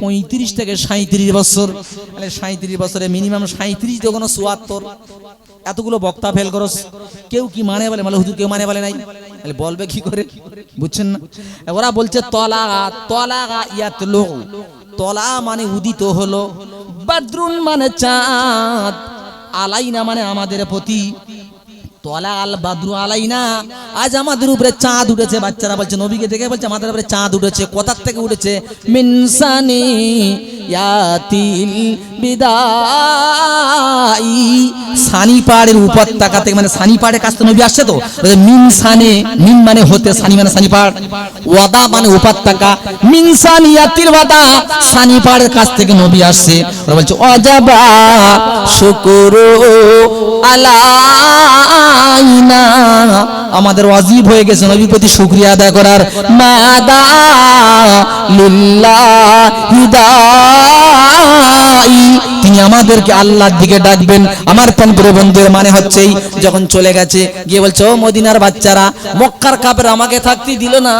পঁয়ত্রিশ থেকে সাঁত্রিশ বছর। মানে সাঁত্রিশ বছরে মিনিমাম সাঁত্রিশ তো কোনো চুয়াত্তর, এতগুলো বক্তা ফেল করস, কেউ কি মানে বলে? মানে হুজুর কেউ মানে বলে নাই? বলবে কি করে? বুঝছেন না? ওরা বলছে তলা তলা ইয়াত লোক তলা মানে উদিত হলো, বাদরুন মানে চাঁদ, আলাইনা মানে আমাদের প্রতি আল আজ আমাদের উপরে চাঁদ উঠেছে, বাচ্চারা বলছে, নবীকে দেখে বলছে, আমাদের উপরে চাঁদ উঠেছে, কোথার থেকে উঠেছে? মিনসানি ইয়াতিল বিদাই। সানি পাহাড়ের উপত্যকা থেকে মানে সানি পাহাড়ের কাছ থেকে নবী আসছে তো? বলছে, মিন সানে, মিন হতে, সানি মানে সানি পাহাড়। ওয়াদা মানে উপত্যকা মিন সানিয়াতিল ওয়াদা, সানি পাহাড়ের কাছ থেকে নবী আসছে। বলছে, অজাবা, শুকুরু আমাদের ওয়াজিব হয়ে গেছে নবীর প্রতি শুকরিয়া আদায় করার। মাদা লিল্লাহি তিনি আমাদেরকে আল্লাহর দিকে ডাকবেন। আমার তন্ত্র বন্ধুর মানে হচ্ছেই যখন চলে গেছে, গিয়ে বলছে, ও মদিনার বাচ্চারা, মক্কার কাপের আমাকে থাকতে দিল না।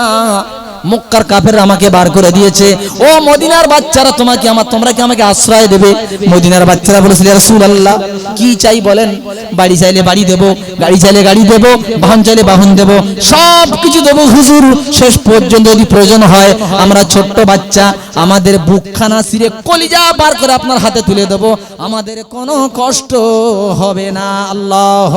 মক্কার কাফের আমাকে বার করে দিয়েছে। ও মদিনার বাচ্চারা তোমাকে আমার তোমরা কি আমাকে আশ্রয় দেবে। মদিনার বাচ্চারা বলেছিল রাসূল আল্লাহ কি চাই বলেন? বাড়ি চাইলে বাড়ি দেব, গাড়ি চাইলে গাড়ি দেব, বাহন চাইলে বাহন দেব সব কিছু দেবো হুজুর। শেষ পর্যন্ত যদি প্রয়োজন হয়, আমরা ছোট্ট বাচ্চা, আমাদের বুকখানা সিরে কলিজা বার করে আপনার হাতে তুলে দেব। আমাদের কোনো কষ্ট হবে না। আল্লাহ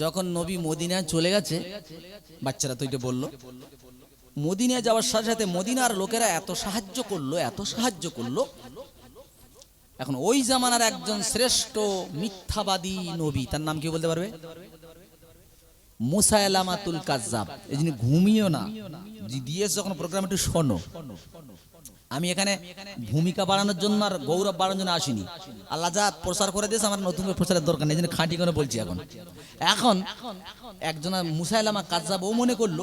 যখন নবী মদিনায় চলে গেছে, বাচ্চারা তো এটা বলল, মদিনায় যাওয়ার সাথে সাথে মদিনার লোকেরা এত সাহায্য করল, এত সাহায্য করল। এখন ওই জামানার একজন শ্রেষ্ঠ মিথ্যাবাদী নবী, তার নাম কি বলতে পারবে? মুসাইলামাতুল কাজ্জাব। এই জন্য ঘুমিও না দিয়েছে যখন প্রোগ্রাম একটু শোনো। আমি এখানে ভূমিকা বাড়ানোর জন্য আর গৌরব বাড়ানোর জন্য আসিনি। আল্লাহ যা প্রচার করে দিয়েছে, আমার নতুন করে প্রচারের দরকার নেই খাঁটি করে বলছি এখন। এখন একজন মুসাইলামা কাজ্জাব ও মনে করল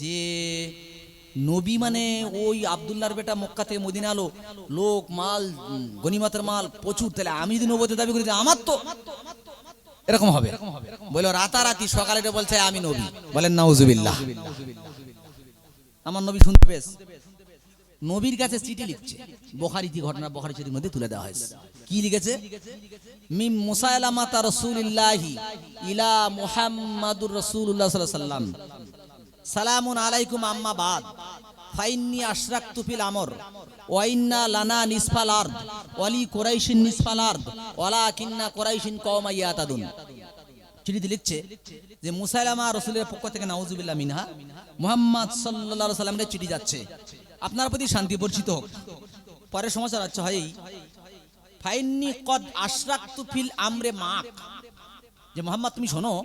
যে, নবী মানে ওই আবদুল্লাহর বেটা মক্কা থেকে মদিনা আলো লোক, মাল গনিমতের মাল প্রচুর। তাহলে আমি যদি নবতে দাবি করি আমার তো এরকম হবে। বলে রাতারাতি, সকালে বলছে, আমি নবী। বলেন নাউজুবিল্লাহ। আমার নবী শুনতে পেয়েছে। নবীর কাছে চিঠি লিখছে। বখারিতি ঘটনা বখারি চিঠির মধ্যে তুলে দেওয়া হয়েছে। কি লিখেছে? মিম মুসাইলামাতা রাসূলিল্লাহি ইলা মুহাম্মাদুর রাসূলুল্লাহ সাল্লাল্লাহু আলাইহি সাল্লাম সালামুন আলাইকুম আম্মা বাদ। ফাইন্নি আশরাকতু ফিল আমর। ওয়াইন্না লানা নিসফাল আরদ। ওয়ালি কুরাইশিন নিসফাল আরদ। ওয়ালাকিন্না কুরাইশিন কওমা ইয়াতাদুন। চিঠিতে লিখছে যে মুসাইলামা রসুলের পক্ষ থেকে নাউজুবিল্লাহ মিনহা মুহাম্মদ সাল্লাল্লাহু আলাইহি সাল্লামের চিঠি যাচ্ছে। আপনার প্রতি শান্তি বর্ষিত হোক। পরের সমস্যা আচ্ছা হয় ফাইন্নি কদ আশরাকতু ফিল আমরে মাক। যে মোহাম্মদ, তুমি শোনো,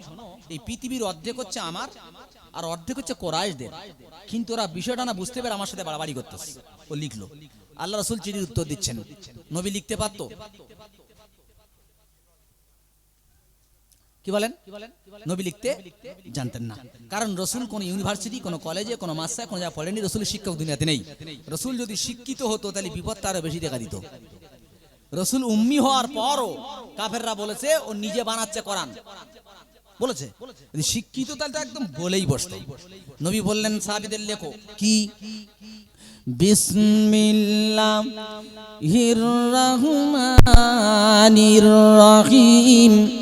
এই পৃথিবীর অর্ধেক হচ্ছে আমার আর অর্ধেক হচ্ছে কোরাইশদের। কিন্তু ওরা বিষয়টা না বুঝতে পেরে আমার সাথে বাড়াবাড়ি করতেছে। ও লিখলো। আল্লাহ রসুল চিঠির উত্তর দিচ্ছেন। নবী লিখতে পারতো? কি বলেন? নবী লিখতে জানতেন না। কারণ রসুল কোন ইউনিভার্সিটি, কোন কলেজে, কোন মাসায় কোন যা পড়েনি রসুলের শিক্ষক দুনিয়াতে নেই। রসুল যদি শিক্ষিত হতো, তাহলে বিপদটা আরও বেশি দেখা দিত। রসুল উম্মি হওয়ার পরও কাফেররা বলেছে, ও নিজে বানাচ্ছে কোরআন। বলেছে? শিক্ষিত, তাহলে তো একদম বলেই বসতো। নবী বললেন সাহাবীদের লেখো। কি? বিসমিল্লাহির রহমানির রহিম।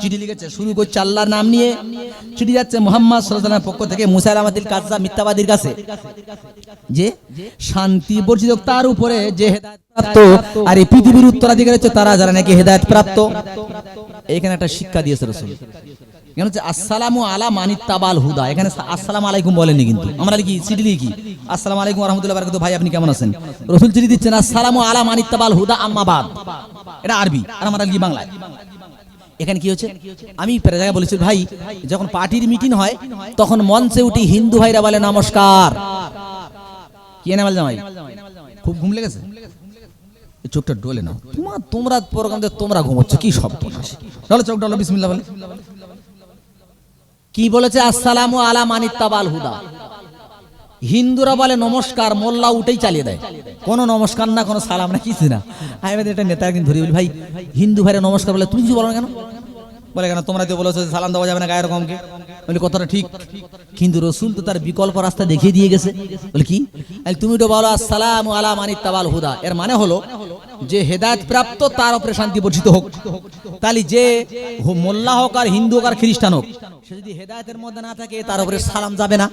চিঠি লিখেছে, শুরু করছে আল্লাহর নাম নিয়ে। চিঠি যাচ্ছে মুহাম্মদ পক্ষ থেকে মুসাইলামাতিল মিথ্যাবাদীর কাছে। যে শান্তি বর্জিত হোক তার উপরে যে হেদায়েত আর এই পৃথিবীর উত্তরাধিকারী হচ্ছে তারা, যারা নাকি হেদায়েত প্রাপ্ত। এখানে একটা শিক্ষা দিয়েছে এখানে হচ্ছে আসসালামু আলা মানিত্তাবাল হুদা। এখানে আসসালামু আলাইকুম বলেনি কিন্তু। আমরা কি চিঠি লিখি। আসসালামু আলাইকুম রাহমাতুল্লাহি বারাকাতুহু। ভাই, আপনি কেমন আছেন? রাসূল চিঠি দিচ্ছেন, আসসালামু আলা মানিত্তাবাল হুদা আম্মা বাদ। এটা আরবি, আর আমরা কি বাংলায়। এখানে কি হচ্ছে? আমি প্রায় জায়গায় বলেছি, ভাই, যখন পার্টির মিটিং হয়, তখন মঞ্চে উঠি হিন্দু ভাইরা বলে, নমস্কার। কি না বলে জামাই? খুব ঘুম লেগেছে? চোখটা ডোলে না তোমার, তোমরা প্রোগ্রাম তোমরা ঘুমোচ্ছ, কি সব ডলো চোখ ডলো বিসমিল্লাহ বলে। কি বলেছে? আসসালামু আলাম মানিত্তাবাল হুদা। হিন্দুরা বলে, নমস্কার। মোল্লা উঠেই চালিয়ে দেয়। কোনো নমস্কার না, কোনো সালাম না, কিছু না। আমি এটা নেতা একদিন ধরি বলি, ভাই, হিন্দু ভাইরা নমস্কার বলে, তুমি কিছু বলো না কেন? বলে, কেন? তোমরা তো বলেছ সালাম দেওয়া যাবে না গায়ের কমকে বলি, কথাটা ঠিক। কিন্তু রসুল তো তার বিকল্প রাস্তা দেখিয়ে দিয়ে গেছে। বলে, কি? তুমি তো বলো, আসসালাম আলা তাবাল হুদা। এর মানে হলো যে হেদায়ত প্রাপ্ত তার উপরে শান্তি বর্ষিত হোক। তাহলে যে মোল্লা হোক আর হিন্দু হোক আর খ্রিস্টান হোক তার সালাম যাবে না।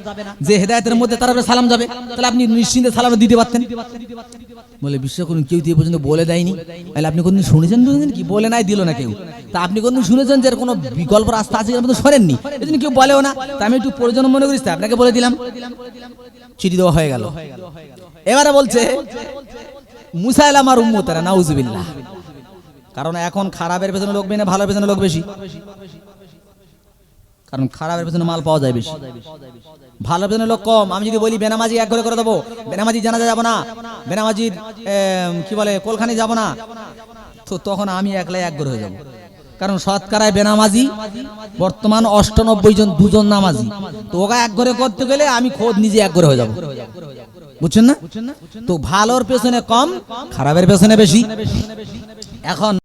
যে হেদায়তের মধ্যে তার সালাম যাবে, তাহলে আপনি নিশ্চিন্তে সালাম দিতে পারতেন। বলে করুন, কেউ পর্যন্ত বলে দেয়নি। তাহলে আপনি কোনদিন শুনেছেন কি বলে নাই, দিল না কেউ? তা আপনি কোনদিন শুনেছেন যে কোনো বিকল্প রাস্তা আছে আপনি তো এই জন্য কেউ বলেও না। তা আমি একটু প্রয়োজন মনে করিস আপনাকে বলে দিলাম। চিঠি দেওয়া হয়ে গেল। এবারে বলছে মুসাইলাম আর উম্মতারা, নাউজুবিল্লাহ। কারণ এখন খারাপের পেছনে লোক বেশি না ভালোর পেছনে লোক বেশি। কারণ খারাপের পেছনে মাল পাওয়া যায় বেশি। ভালো পেছনে লোক কম। আমি যদি বলি, বেনামাজি এক করে করে দেবো। বেনামাজি জানাজা যাব না। বেনামাজির কি বলে, কোলখানি যাব না। তো তখন আমি একলাই এক করে হয়ে যাব। কারণ শতকরায় বেনামাজি, বর্তমান অষ্টানব্বই জন, দুজন নামাজি। তো ওকে এক ঘরে করতে গেলে আমি খোদ নিজে এক ঘরে হয়ে যাব। বুঝছেন না? তো ভালোর পেছনে কম, খারাপের পেছনে বেশি। এখন